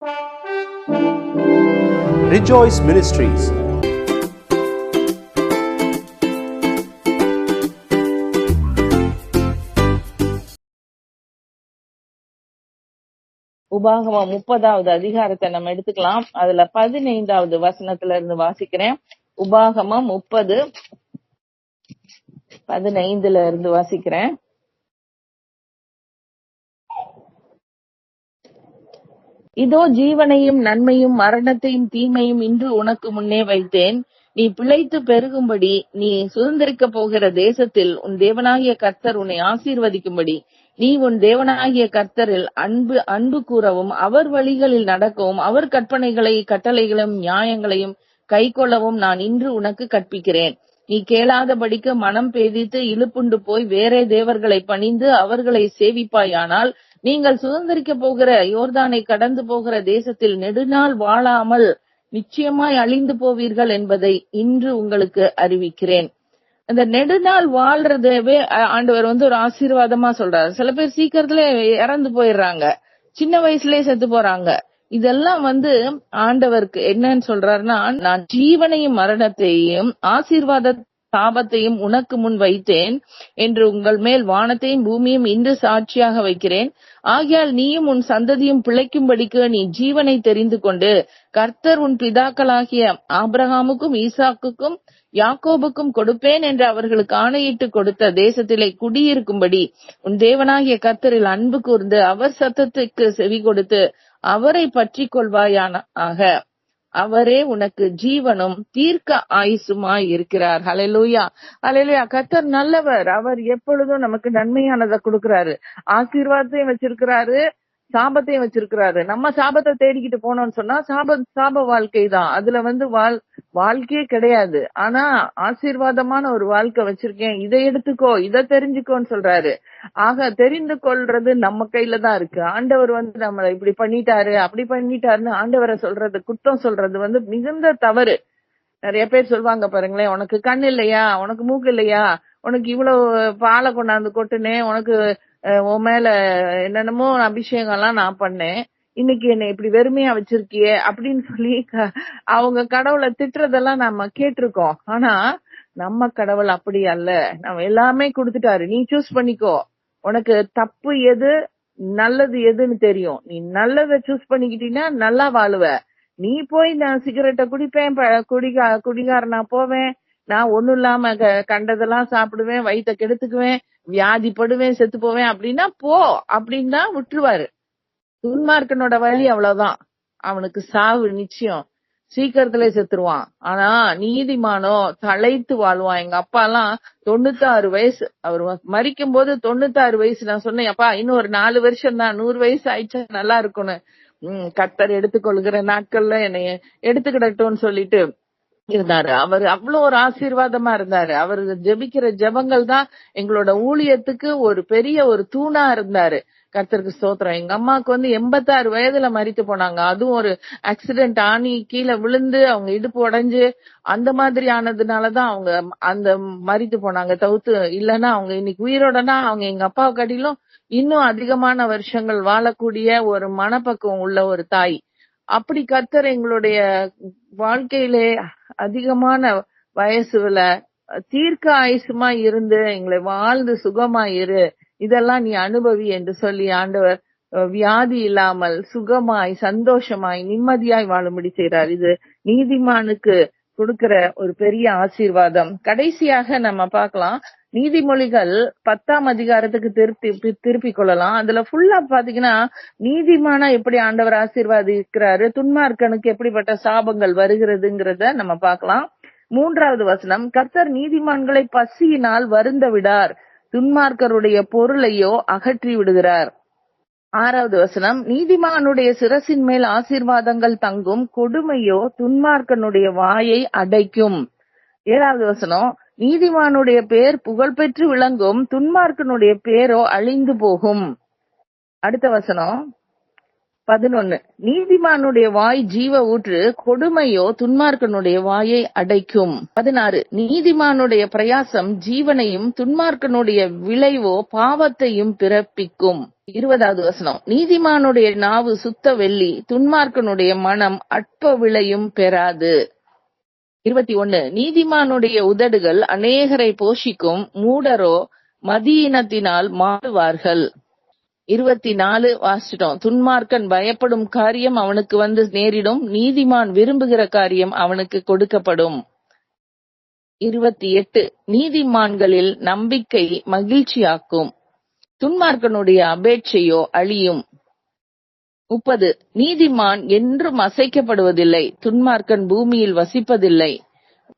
Rejoice Ministries. உபாகமம் முப்பதாவது அதிகாரத்தை நம்ம எடுத்துக்கலாம். அதுல பதினைந்தாவது வசனத்துல இருந்து வாசிக்கிறேன். உபாகமம் முப்பது பதினைந்துல இருந்து வாசிக்கிறேன். இதோ ஜீவனையும் நன்மையும் மரணத்தையும் தீமையும் இன்று உனக்கு முன்னே வைத்தேன். நீ பிழைத்து பெருகும்படி நீ சுதந்திரிக்க போகிற தேசத்தில் உன் தேவனாகிய கர்த்தர் உன்னை ஆசீர்வதிக்கும்படி. நீ உன் தேவனாகிய கர்த்தரில் அன்பு அன்பு கூறவும் அவர் வழிகளில் நடக்கவும் அவர் கற்பனைகளை கட்டளைகளையும் நியாயங்களையும் கை கொள்ளவும் நான் இன்று உனக்கு கற்பிக்கிறேன். நீ கேளாதபடிக்கு மனம் பேதித்து இழுப்புண்டு போய் வேறே தேவர்களை பணிந்து அவர்களை சேவிப்பாயானால் நீங்கள் சுதந்திரிக்க போகிற யோர்தானை கடந்து போகிற தேசத்தில் நெடுநாள் வாழாமல் நிச்சயமாய் அழிந்து போவீர்கள் என்பதை இன்று உங்களுக்கு அறிவிக்கிறேன். அந்த நெடுநாள் வாழ்றதவே ஆண்டவர் வந்து ஒரு ஆசீர்வாதமா சொல்றாரு. சில பேர் சீக்கிரத்துல இறந்து போயிடுறாங்க. சின்ன வயசுலயே செத்து போறாங்க. இதெல்லாம் வந்து ஆண்டவருக்கு என்னன்னு சொல்றாருன்னா நான் ஜீவனையும் மரணத்தையும் ஆசீர்வாத சாபத்தையும் உனக்கு முன் வைத்தேன் என்று உங்கள் மேல் வானத்தையும் பூமியும் இன்று சாட்சியாக வைக்கிறேன். ஆகையால் நீயும் உன் சந்ததியும் பிழைக்கும்படிக்கு நீ ஜீவனை தெரிந்து கொண்டு கர்த்தர் உன் பிதாக்களாகிய ஆபிரகாமுக்கும் ஈசாக்குக்கும் யாக்கோபுக்கும் கொடுப்பேன் என்று அவர்களுக்கு ஆணையிட்டு கொடுத்த தேசத்திலே குடியிருக்கும்படி உன் தேவனாகிய கர்த்தரில் அன்பு கூர்ந்து அவர் சத்தத்துக்கு செவி கொடுத்து அவரை பற்றி கொள்வாயான ஆக அவரே உனக்கு ஜீவனும் தீர்க்க ஆயுசுமாய் இருக்கிறார். ஹalleluya ஹalleluya கத்தர் நல்லவர். அவர் எப்பொழுதும் நமக்கு நன்மையானதை கொடுக்கிறாரு. ஆசீர்வாதத்தையும் வச்சிருக்கிறாரு. சாபத்தையும் வச்சிருக்கிறாரு. நம்ம சாபத்தை தேடிக்கிட்டு போனோம்னு சொன்னா சாப சாப வாழ்க்கை தான். அதுல வந்து வாழ் வாழ்க்கையே கிடையாது. ஆனா ஆசீர்வாதமான ஒரு வாழ்க்கை வச்சிருக்கேன். இதை எடுத்துக்கோ இதை தெரிஞ்சுக்கோன்னு சொல்றாரு. ஆக தெரிந்து கொள்றது நம்ம கையில தான் இருக்கு. ஆண்டவர் வந்து நம்மளை இப்படி பண்ணிட்டாரு அப்படி பண்ணிட்டாருன்னு ஆண்டவரை சொல்றது குற்றம் சொல்றது வந்து மிகுந்த தவறு. நிறைய பேர் சொல்லுவாங்க பாருங்களேன் உனக்கு கண் இல்லையா? உனக்கு மூக்கு இல்லையா? உனக்கு இவ்வளவு பாலை கொண்டாந்து கொட்டுனே உனக்கு உன் மேல என்னென்னமோ அபிஷேகம் எல்லாம் நான் பண்ணேன். இன்னைக்கு என்னை இப்படி வெறுமையா வச்சிருக்கியே அப்படின்னு சொல்லி க- அவங்க கடவுளை திட்டுறதெல்லாம் நம்ம கேட்டிருக்கோம். ஆனா நம்ம கடவுள் அப்படி அல்ல. நம்ம எல்லாமே கொடுத்துட்டாரு. நீ சூஸ் பண்ணிக்கோ. உனக்கு தப்பு எது நல்லது எதுன்னு தெரியும். நீ நல்லதை சூஸ் பண்ணிக்கிட்டீங்கன்னா நல்லா வாழுவ. நீ போய் நான் சிகரெட்டை குடிப்பேன் ப- குடிகா குடிகாரனா போவேன். நான் ஒண்ணும் இல்லாம க- கண்டதெல்லாம் சாப்பிடுவேன் வயிற்ற கெடுத்துக்குவேன். வியாதிப்படுவேன் செத்து போவேன் அப்படின்னா போ அப்படின்னா விட்டுருவாரு. துன்மார்க்கனோட வழி அவ்வளவுதான். அவனுக்கு சாவு நிச்சயம். சீக்கிரத்துல செத்துருவான். ஆனா நீதிமானோ தலைத்து வாழ்வான். எங்க அப்பா எல்லாம் தொண்ணூத்தாறு வயசு. அவர் மறிக்கும் போது தொண்ணூத்தாறு வயசு. நான் சொன்னேன் அப்பா இன்னும் ஒரு நாலு வருஷம் தான். நூறு வயசு ஆயிடுச்சா? நல்லா இருக்கும்னு உம் கர்த்தர் எடுத்துக்கொள்கிற நாட்கள்ல என்னைய எடுத்துக்கிடட்டும்னு சொல்லிட்டு இருந்தாரு. அவர் அவ்வளவு ஒரு ஆசீர்வாதமா இருந்தாரு. அவர் ஜெபிக்கிற ஜெபங்கள் தான் எங்களோட ஊழியத்துக்கு ஒரு பெரிய ஒரு தூணா இருந்தாரு. கர்த்தருக்கு ஸ்தோத்திரம். எங்க அம்மாவுக்கு வந்து எண்பத்தாறு வயதுல மறித்து போனாங்க. அதுவும் ஒரு ஆக்சிடென்ட் ஆணி கீழே விழுந்து அவங்க இடுப்பு உடைஞ்சு அந்த மாதிரி ஆனதுனாலதான் அவங்க அந்த மறித்து போனாங்க. தவிர்த்து இல்லைன்னா அவங்க இன்னைக்கு உயிரோடனா அவங்க எங்க அப்பாவை காட்டிலும் இன்னும் அதிகமான வருஷங்கள் வாழக்கூடிய ஒரு மனப்பக்குவம் உள்ள ஒரு தாய். அப்படி கர்த்தர் எங்களுடைய வாழ்க்கையிலே அதிகமான வயசுல தீர்க்க ஆயுசுமா இருந்து எங்களை வாழ்ந்து சுகமா இரு. இதெல்லாம் நீ அனுபவி என்று சொல்லி ஆண்டவர் வியாதி இல்லாமல் சுகமாய் சந்தோஷமாய் நிம்மதியாய் வாழும்படி செய்றார். இது நீதிமானுக்கு கொடுக்கிற ஒரு பெரிய ஆசீர்வாதம். கடைசியாக நம்ம பார்க்கலாம். நீதிமொழிகள் பத்தாம் அதிகாரத்துக்கு திருப்பி திருப்பிக் கொள்ளலாம். அதுல ஃபுல்லா பாத்தீங்கன்னா நீதிமானா எப்படி ஆண்டவர் ஆசீர்வாதிக்கிறாரு? துன்மார்க்கனுக்கு எப்படிப்பட்ட சாபங்கள் வருகிறதுங்கிறத நம்ம பார்க்கலாம். மூன்றாவது வசனம் கர்த்தர் நீதிமான்களை பசியினால் வருந்த விடார் துன்மார்க்கருடைய பொருளையோ அகற்றி விடுகிறார். ஆறாவது வசனம் நீதிமானுடைய சிரசின் மேல் ஆசீர்வாதங்கள் தங்கும் கொடுமையோ துன்மார்க்கனுடைய வாயை அடைக்கும். ஏழாவது வசனம் நீதிமானுடைய பேர் புகழ்பெற்று விளங்கும் துன்மார்க்கனுடைய பேரோ அழிந்து போகும். அடுத்த வசனம். பதினொன்னு. நீதிமானுடைய வாய் ஜீவ ஊற்று கொடுமையோ துன்மார்க்கனுடைய வாயை அடைக்கும். பதினாறு. நீதிமானுடைய பிரயாசம் ஜீவனையும் துன்மார்க்கனுடைய விளைவோ பாவத்தையும் பிறப்பிக்கும். இருபதாவது வசனம். நீதிமானுடைய நாவு சுத்த வெள்ளி துன்மார்க்கனுடைய மனம் அற்ப விளையும் பெறாது. இருபத்தி ஒன்னு நீதிமானுடைய உதடுகள் அநேகரை போஷிக்கும் மூடரோ மதியினத்தினால் மாறுவார்கள். இருபத்தி நாலு வாசிட்டோம் துன்மார்க்கன் பயப்படும் காரியம் அவனுக்கு வந்து நேரிடும். நீதிமான் விரும்புகிற காரியம் அவனுக்கு கொடுக்கப்படும். இருபத்தி எட்டு நீதிமான்களில் நம்பிக்கை மகிழ்ச்சியாக்கும். துன்மார்க்கனுடைய அபேட்சையோ அழியும். முப்பது. நீதிமான் என்றும் அசைக்கப்படுவதில்லை. துன்மார்க்கன் பூமியில் வசிப்பதில்லை.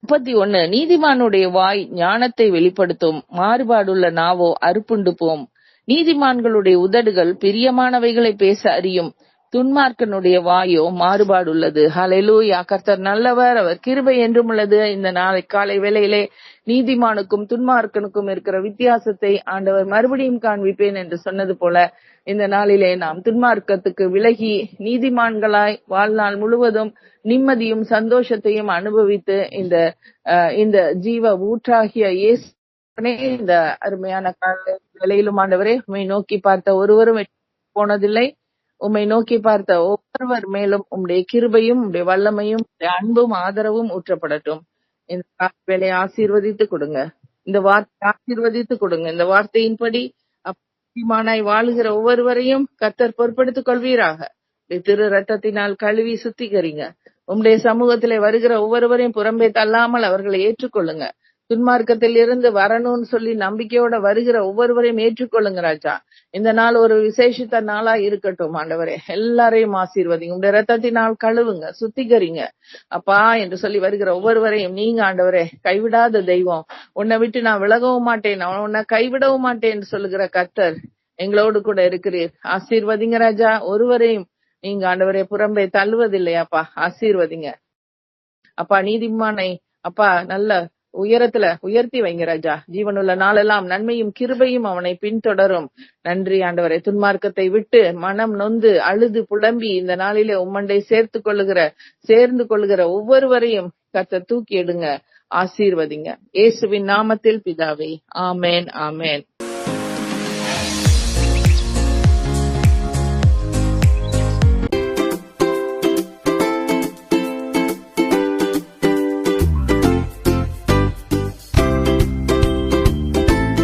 முப்பத்தி ஒன்னு. நீதிமானுடைய வாய் ஞானத்தை வெளிப்படுத்தும். மாறுபாடுள்ள நாவோ அறுப்புண்டு போம் நீதிமான்களுடைய உதடுகள் பிரியமானவைகளை பேச அறியும். துன்மார்க்கனுடைய வாயோ மாறுபாடுள்ளது. ஹலெலூயா கர்த்தர் நல்லவர் அவர் கிருபை என்றும் உள்ளது. இந்த நாளை காலை வேளையிலே நீதிமானுக்கும் துன்மார்க்கனுக்கும் இருக்கிற வித்தியாசத்தை ஆண்டவர் மறுபடியும் காண்பிப்பேன் என்று சொன்னது போல இந்த நாளிலே நாம் துன்மார்க்கத்துக்கு விலகி நீதிமான்களாய் வாழ்நாள் முழுவதும் நிம்மதியும் சந்தோஷத்தையும் அனுபவித்து இந்த இந்த ஜீவ ஊற்றாகிய இயேசு இந்த அருமையான காலை வேலையிலும் ஆண்டவரே உம்மை நோக்கி பார்த்த ஒருவரும் போனதில்லை. உம்மை நோக்கி பார்த்த ஒவ்வொருவர் மேலும் உம்முடைய கிருபையும் உம்முடைய வல்லமையும் உம்முடைய அன்பும் ஆதரவும் ஊற்றப்படட்டும். இந்த வேலையை ஆசீர்வதித்து கொடுங்க. இந்த வார்த்தை ஆசீர்வதித்து கொடுங்க. இந்த வார்த்தையின்படி அப்படிமானாய் வாழுகிற ஒவ்வொருவரையும் கத்தர் பொறுப்படுத்திக் கொள்வீராக. திரு ரத்தத்தினால் கழுவி சுத்திகரிங்க. உம்முடைய சமூகத்திலே வருகிற ஒவ்வொருவரையும் புறம்பே தள்ளாமல் அவர்களை ஏற்றுக்கொள்ளுங்க. துன்மார்க்கத்திலிருந்து வரணும்னு சொல்லி நம்பிக்கையோட வருகிற ஒவ்வொருவரையும் ஏற்றுக்கொள்ளுங்க ராஜா. இந்த நாள் ஒரு விசேஷித்த நாளா இருக்கட்டும் ஆண்டவரே. எல்லாரையும் ஆசீர்வதிங்க. உங்களுடைய ரத்தத்தினால் கழுவுங்க சுத்திகரிங்க. அப்பா என்று சொல்லி வருகிற ஒவ்வொருவரையும் நீங்க ஆண்டவரே கைவிடாத தெய்வம். உன்னை விட்டு நான் விலகவும் மாட்டேன். நான் உன்னை கைவிடவும் மாட்டேன் என்று சொல்லுகிற கத்தர் எங்களோடு கூட இருக்கிறீர். ஆசீர்வதிங்க ராஜா. ஒருவரையும் நீங்க ஆண்டவரே புறம்பே தள்ளுவதில்லையாப்பா. ஆசீர்வதிங்க. அப்பா நீதிமானை அப்பா நல்ல உயரத்துல உயர்த்தி வைங்க ராஜா. ஜீவனுள்ள நாளெல்லாம் நன்மையும் கிருபையும் அவனை பின்தொடரும். நன்றி ஆண்டவரை. துன்மார்க்கத்தை விட்டு மனம் நொந்து அழுது புலம்பி இந்த நாளிலே உம்மண்டை சேர்த்து கொள்ளுகிற சேர்ந்து கொள்ளுகிற ஒவ்வொருவரையும் கத்த தூக்கி எடுங்க ஆசீர்வதிங்க. இயேசுவின் நாமத்தில் பிதாவே. ஆமேன் ஆமேன்.